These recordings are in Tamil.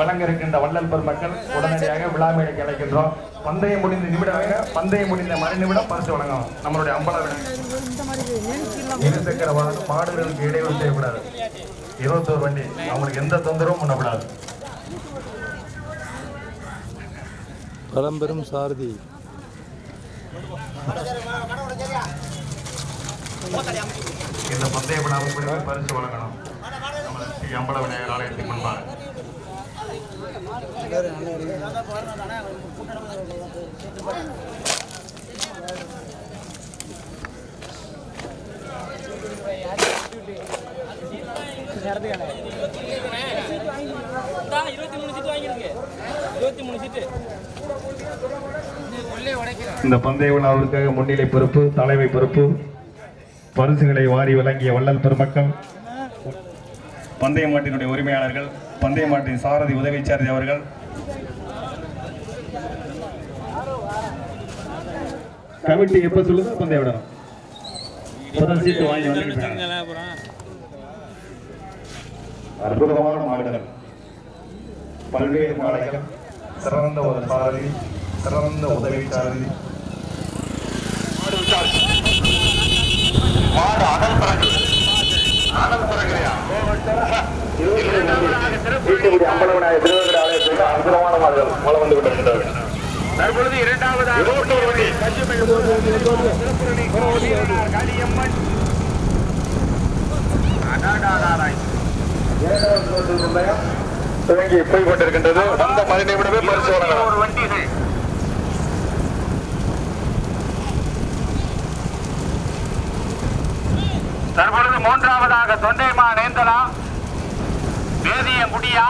வழங்க இருக்கின்ற வள்ளல் பெருமக்கள் உடனடியாக விழா மேடைக்கு அழைக்கின்றோம். பந்தயம் முடிந்த நிமிடம் பந்தயம் முடிந்த மறு நிமிடம் பரிசு வழங்கும். நம்மளுடைய அம்பல விட இருசக்கர வாகனம் மாடுகளுக்கு இடைவெளி செய்யக்கூடாது. இருபத்தோரு வண்டி அவங்களுக்கு எந்த தொந்தரவும் பண்ணக்கூடாது. பழம்பெரும் சாரதி. இந்த பந்தய விழாவுக்கு பரிசு வழங்கணும். நம்ம ஸ்ரீ அம்பல விநாயகர் ஆலயத்தின் முன்பாக இருபத்தி மூணு சீட்டு வாங்கிருக்கு இருபத்தி மூணு சீட்டு இந்த பந்தய விழாவிற்காக முன்னிலை பொறுப்பு தலைமை பொறுப்பு பரிசுகளை வாரி வழங்கிய வள்ளல் பெருமக்கள் பந்தய மாட்டினுடைய உரிமையாளர்கள் பந்தய மாட்டின் சாரதி உதவி சாரதி அவர்கள். கமிட்டி எப்ப சொல்லுதோ பந்தய விடணும். சீட்டு வாங்கி அற்புதமான மாடுகள். பல்வேறு மாடுகள். சிறந்த ஒரு சாரதி சிறந்த உதவி சாரதி. மாடு அனல் பறகு அனல் பறகுறையா வீட்டுக்குடி அம்பலவனாய திருவங்கட ஆலயத்தில் அற்புதமான வந்து தற்பொழுது இரண்டாவதாக காளியம்மன் துவங்கி போய் கொண்டிருக்கின்றது. வந்த விடவே பரிசு வழங்கலாம் ஒரு வண்டிகள் தற்பொழுது மூன்றாவதாக தொண்டைமா நேந்தலா? வேதிய முடியா?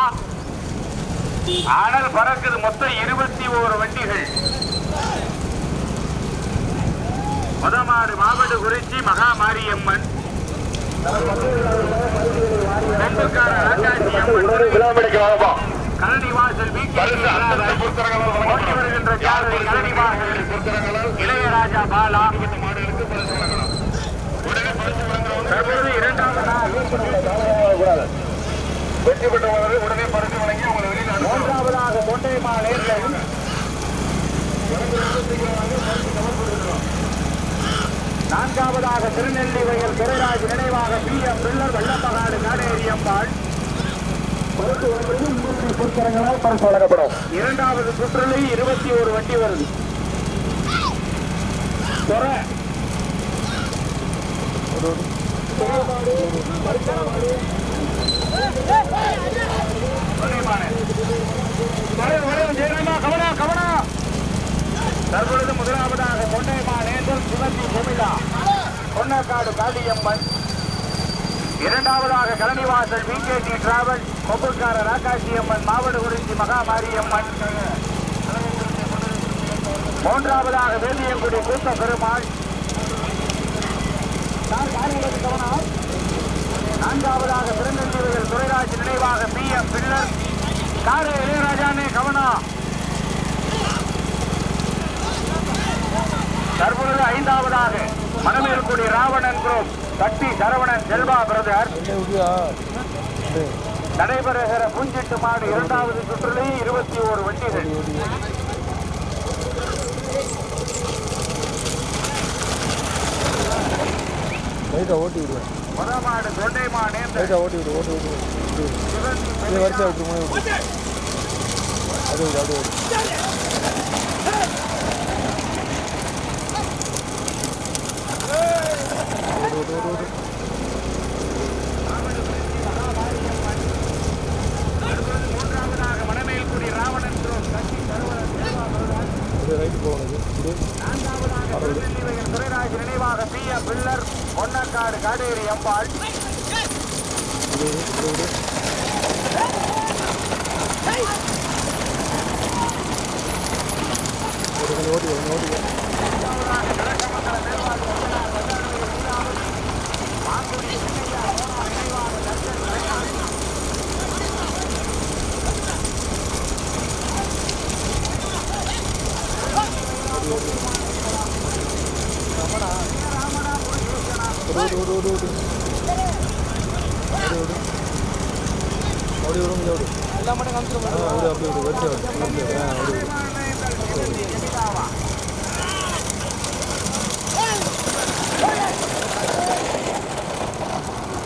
அனல் பறக்குது மொத்தம் இருபத்தி ஓரு வண்டிகள். முதமாறு மாவட்ட குறிச்சி மகாமாரியம்மன். மாரியம்மன் தென்புக்கார ராக்காசி தற்பொழுது இரண்டாவதாக வெற்றி பெற்றவர்கள் உடனே பரிசு வழங்கி அவங்களை வெளியில் மூன்றாவதாக தொண்டைமா நேரில் நான்காவதாக திருநெல்லி வயல் துறைராஜ் நினைவாக P. M. Pillar Vellappakadu காடேரி Ambal. இரண்டாவது சுற்றுலை இருபத்தி ஒரு வண்டி வருது. தற்பொழுது முதலாவதாக கொண்டைமா நேந்தல் சுகந்தி கோமிலா கொன்னக்காடு காளியம்மன் இரண்டாவதாக கலனிவாசல் பிகேடி டிராவல் கொப்புக்கார ராக்காசியம்மன் மாவட்ட குறிச்சி மகாமாரியம்மன் மூன்றாவதாக வேதியங்குடி கூத்த பெருமாள் நான்காவதாக திருநெல்வேலியில் துறைராஜ் நினைவாக பி எம் பில்லர். காரே இளையராஜானே கவனம். தற்பொழுது ஐந்தாவதாக மணமேல்குடி ராவணன் குரூப். சக்தி சரவணன் செல்வா பிரதர். நடைபெறுகிற பூஞ்சிட்டு மாடு இரண்டாவது சுற்றிலே இருபத்தி ஓரு வண்டிகள். லைட்டாக ஓட்டி விடுவேன். லைட்டாக ஓட்டி விடு ஓட்டி விடு விடு. இதை வரிசையாக விட்டு மூணு விட்டு அது விடு அது விடு. ரைட்டு போகணும் இது. துரைராஜ் நினைவாக பி எம் பிள்ளர் பொன்னக்காடு காடேரி விடு ஓடி ஓடி ஓடு ஓடு ஓடு ஓடு ஓடு ஓடு ஓடி ஓடும் இங்கே ஓடு எல்லாம் மட்டும் காமிச்சிட ஓடு ஓடு வரிசை ஓடு ஆ ஓடு ஓடு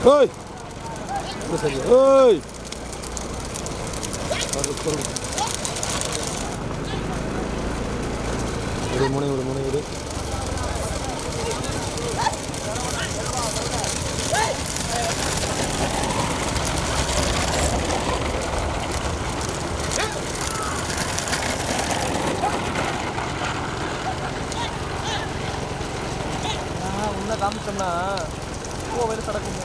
Oi! Oi! ஒரு முனை ஒரு முனை ஒரு பண்ணா கோவையில் கிடக்கும்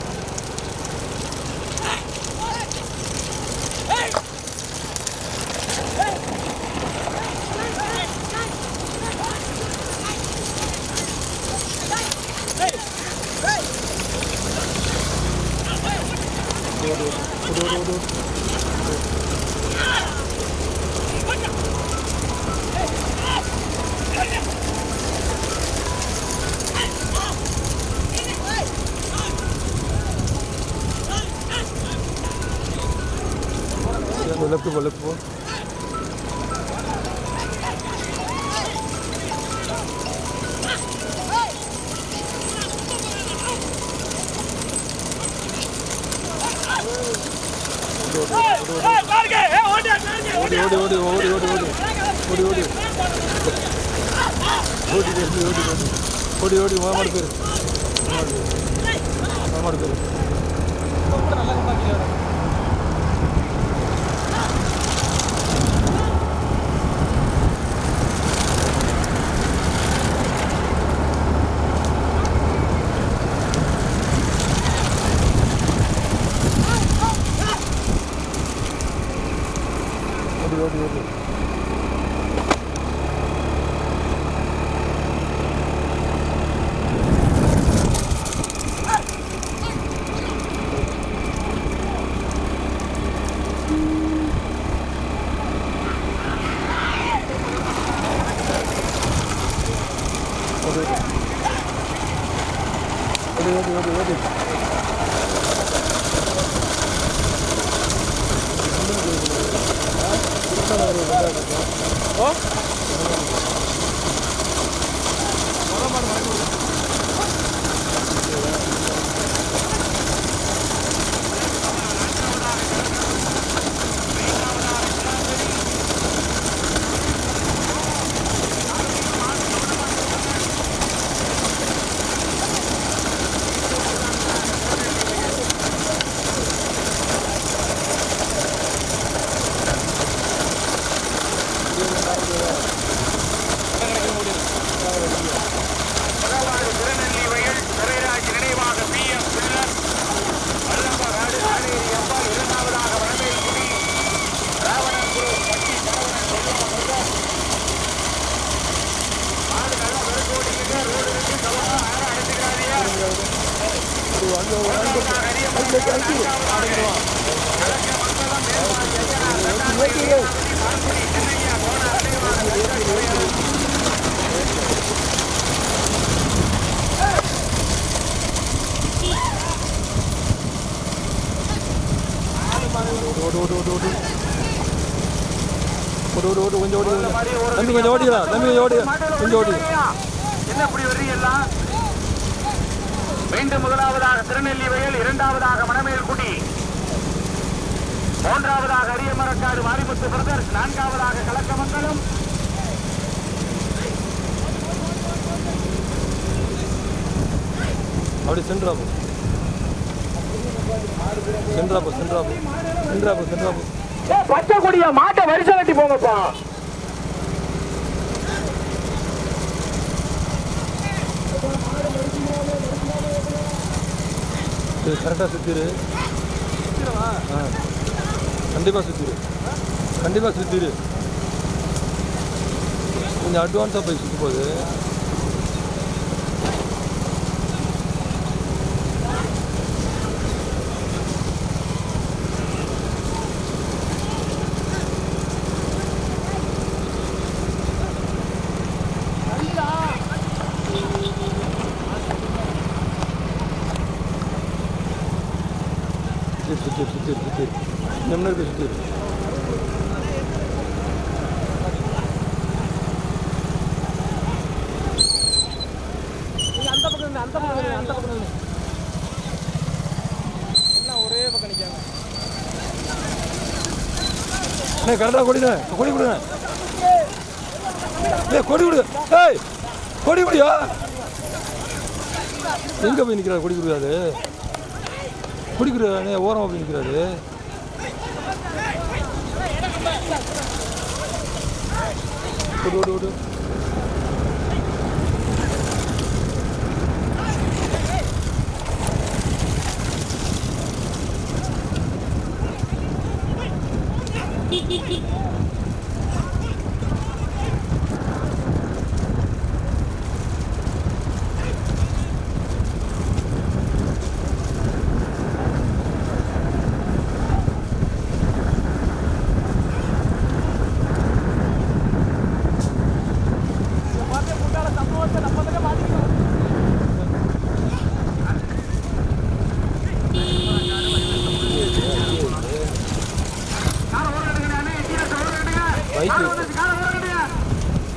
ดูดูดูดู ஓடி ஓடி ஓடி ஓடி ஓடி ஓடி ஓடி ஓடி ஓடி ஓடி ஓடி ஓடி ஓடி ஓடி மாமாடு பேர் மாமாடு பேர் ஓடு ஓடு ஓடு ஓடு ஓடு ஓடு ஓடு கொஞ்சம் ஓடி தம்பி கொஞ்சம் ஓடிடா தம்பி கொஞ்சம் ஓடி கொஞ்சம் ஓடி என்ன இப்படி வர்றீங்களா மீண்டும் முதலாவதாக திருநெல்லி வயல் இரண்டாவதாக மணமேல்குடி. மூன்றாவதாக அரியமரக்காடு மாரிமுத்து பிரதர்ஸ் நான்காவதாக கலக்க கலக்கமங்கலம். அப்படி சென்றாபு. சென்றாபு சென்றாபு. சென்றாபு சென்றாபு. பச்சை கொடிய மாட்டை வரிசை கட்டி போங்கப்பா. கரெக்டாக சுத்திரு. ஆ. खंडे पास उतरे खंडे पास उतरे கொஞ்சம் அட்வான்ஸாக போய் சுற்று போகுது சுத்திரு சுத்திரு சுத்திரு நின்று இருக்கு? சுற்றி அந்த பக்கம் அந்த பக்கம் அந்த பக்கம் எல்லாம் ஒரே பக்கம் நிற்காங்க கரெக்டாக கொடிங்க கொடி கொடுங்க. ஏ கொடி கொடு. ஏய் கொடி கொடியா? எங்கே போய் நிற்கிறாரு கொடி கொடுக்காது குடிக்கிறாரு ஓரம் அப்படி நிற்கிறாரு ดูดูดูอีกอีกอีก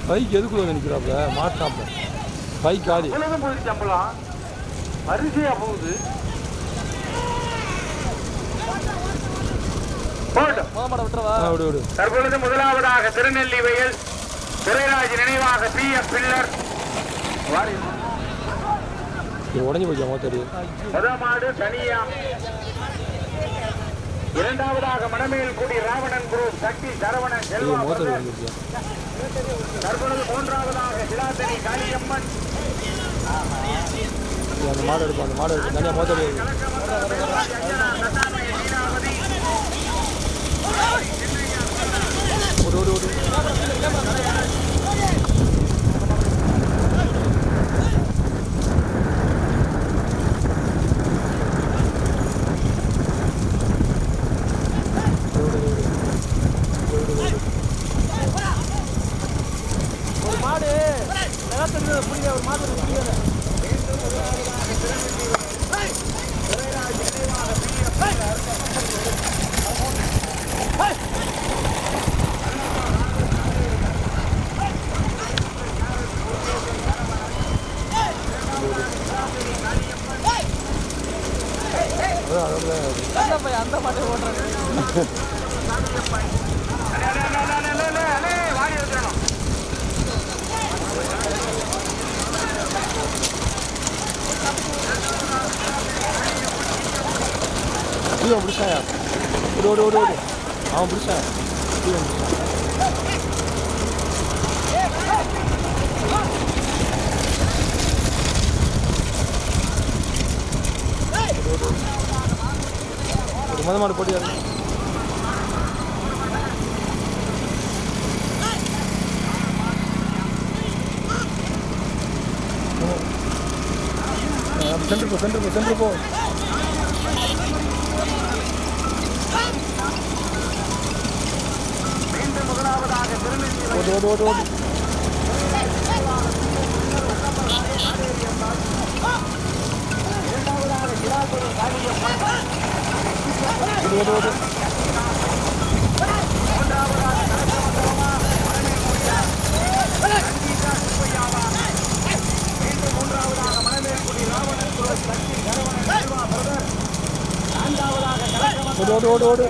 பைக் எதுக்குள்ள நிற்கிறாப்ல மாட்டாப்ல பைக் காலி. போயிடுச்சாம்பலாம் வரிசையா போகுது. தற்பொழுது முதலாவதாக திருநெல்லி வயல் துரைராஜ் நினைவாக பி எஃப் பில்லர் உடஞ்சு போச்சு தெரியும் மாடு தனியா. இரண்டாவதாக மணமேல் கூடி ராவணன் குரூப் சக்தி சரவணன் செல்வா தற்பொழுது மூன்றாவதாக சிலாதனி காளியம்மன். மாடு எடுப்போம் மாடு எடுப்போம் ஒரு மாதிரி மொதல் மாடு போட்டி சென்று போ சென்று போ சென்று போ. ஓடு ஓடு ஓடு ஓடு. ஓடு ஓடு ஓடு. ஓடு ஓடு ஓடு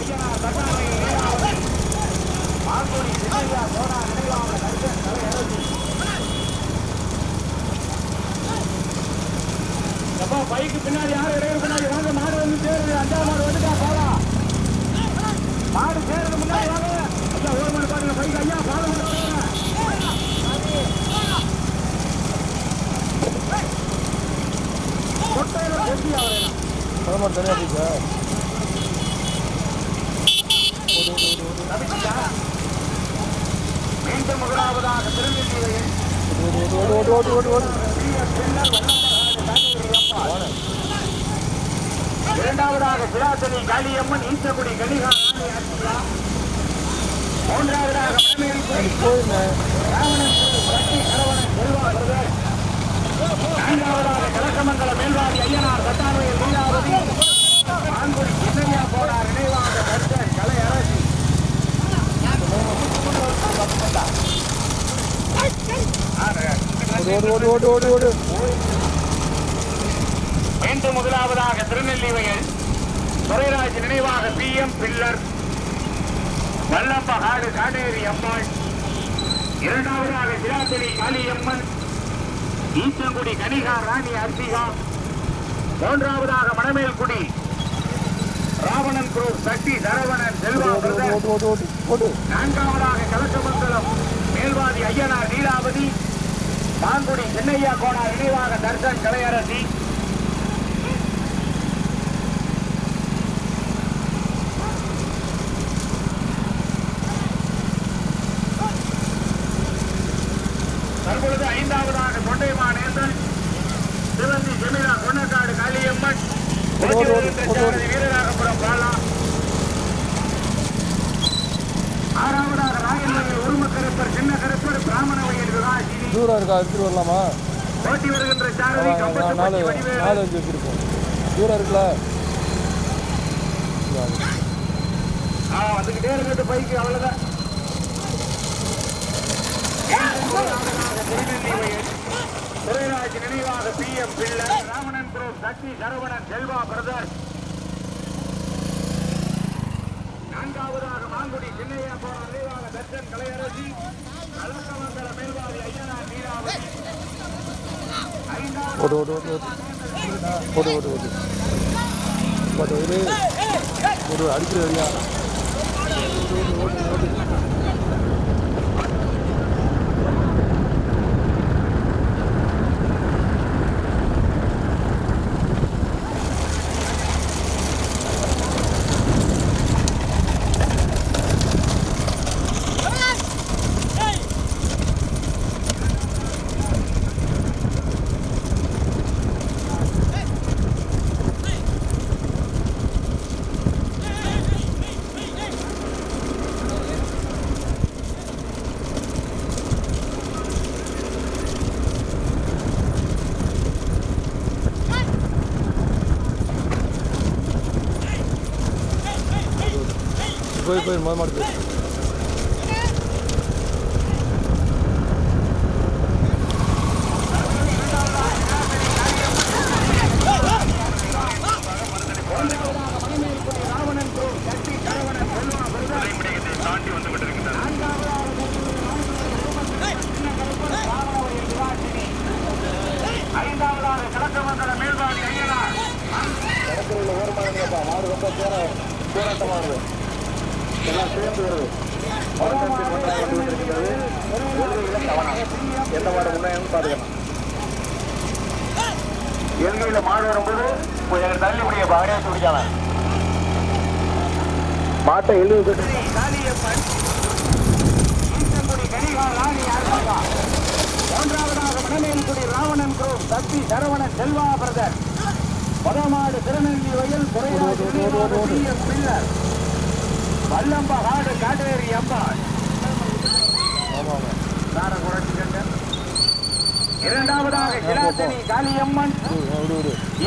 பதிமூணு தனியாக பீஸா மீண்டும் முதலாவதாக இரண்டாவதாக சிலாசனி காளியம்மன் ஈச்சகுடி கலிகா மூன்றாவதாக ராவணன் செல்வா பிரதேஷ் நான்காவதாக கலக்கமங்கல மேல்வாதி ஐயனார் சட்டானவையில் லீலாவதி ஆண்குடி சின்னையா போனார். நினைவாக கர்த்தன் கலை அரசி. மீண்டும் முதலாவதாக திருநெல்வேலியில் துரைராஜ் நினைவாக பி எம் பில்லர் வல்லப்பகாடு காடேரி அம்மாள் இரண்டாவதாக சிராத்திரி காளியம்மன் ஈச்சங்குடி கனிகா ராணி அர்த்திகா மூன்றாவதாக மணமேல்குடி. ராவணன் குரூப் சக்தி சரவணன் செல்வா நான்காவதாக கலக்கமங்கலம் மேல்வாதி ஐயனார் நீலாவதி மாங்குடி சின்னையா கோனார் நினைவாக தர்சன் கலையரசி தற்பொழுது ஐந்தாவதாக தொண்டைமா நேசன் சிவந்தி ஜெமிலா கொன்னக்காடு காளியம்மன் போட்டி வருகின்ற சாரதி வீரராகபுரம் பாலா ஆறாவதாக ராயல்வயல் உரும கருப்பர் சின்ன கருப்பர் பிராமண வயல் விகாசினி தூரம் இருக்கா எடுத்துட்டு வரலாமா போட்டி வருகின்ற சாரதி நான் நாலு நாலு அஞ்சு வச்சிருக்கோம் தூரம் இருக்குல்ல? ஆ, வந்துகிட்டே இருக்கிறது பைக்கு அவ்வளவுதான். துரைராஜ் நினைவாக P M Pillai Ramanan group Sakthi Saravanan Selva brother. நான்காவதாக மாங்குடி சின்னையா போன நினைவாக தர்ஷன் கலையரசி கலக்கமங்கல மேல்வாதி ஐயனார் நீராவதி. ஓடு ஓடு ஓடு ஓடு ஓடு ஓடு ஓடு ஓடு ஓடு ஒரு அடிக்கிற வழியா Buyurun Marmara Bey. தம்பி சரவண சரவணன் செல்வா பிரதர். பதமாடு திருநெல்லி வயல் குறையாடு பிள்ளர் காடு காட்டேரி அம்பாள். இரண்டாவதாக கிராத்தனி காளியம்மன்.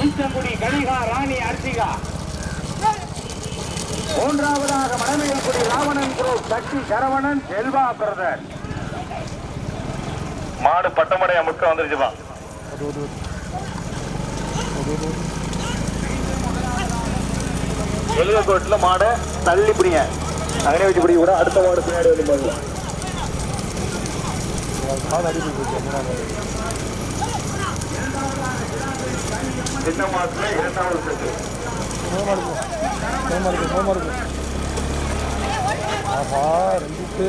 ஈச்சங்குடி கலிகா ராணி அர்த்திகா மூன்றாவதாக மணமேல்குடி ராவணன் குரூப் சக்தி சரவணன் செல்வா பிரதர். மாடு பட்டமடை அமுக்க வந்துருச்சுப்பா ดูดูดูดู எழுத கோட்டில் மாடை தள்ளி பிடிங்க அங்கே வச்சு பிடிக்க கூட அடுத்த மாடு பின்னாடி வந்து பாருங்க சின்ன மாட்டுல இரண்டாவது செட்டு போமா இருக்கு போமா இருக்கு ஆஹா ரெண்டு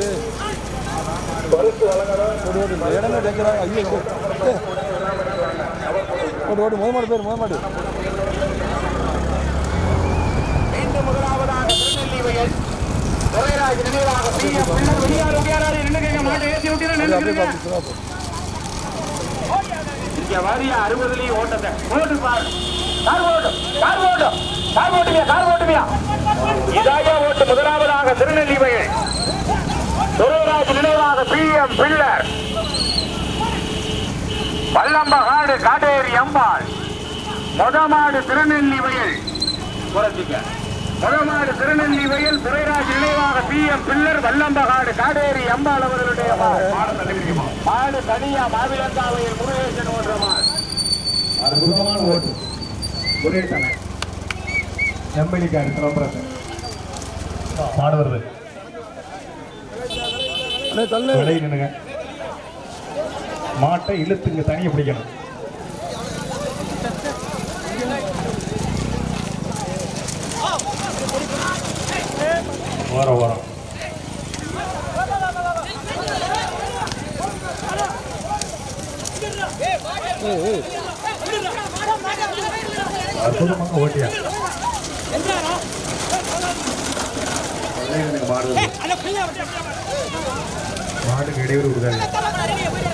பருத்து வழங்குறாங்க ஐயோ ஓடு ஓடு முத மாடு பேர் முத மாடு. அறுபதுலயும் ஓட்டத்தை. ஓட்டு பாரு. கார் ஓட்டு கார் ஓட்டு கார் ஓட்டுமியா கார் ஓட்டுமியா. இதாய ஓட்டு முதலாவதாக திருநெல்வேலி துறவராஜ் நினைவாக பி எம் பில்லர் வல்லம்பகாடு காடேரி அம்பாள். மொதமாடு திருநெல்லி வயல். குறைச்சிக்க மொதமாடு திருநெல்லி வயல் துரைராஜ் நினைவாக பி எம் பிள்ளர் வல்லம்பகாடு காடேரி அம்பாள் அவர்களுடைய மாடு. மாடு தனியா மாவிலங்காவையில் முருகேசன் மாடு. அற்புதமான ஓட்டு. முருகேசன் எம்பளிக்காரு சிலம்பரசன் மாடு வருது. அண்ணே தள்ளு. விலை நின்னுங்க மாட்டை இழுத்து இங்க தனியை பிடிக்கணும். வரோம் அற்புதமாக ஓட்டியா? நின்னுங்க மாடு இடையூறு கொடுக்காது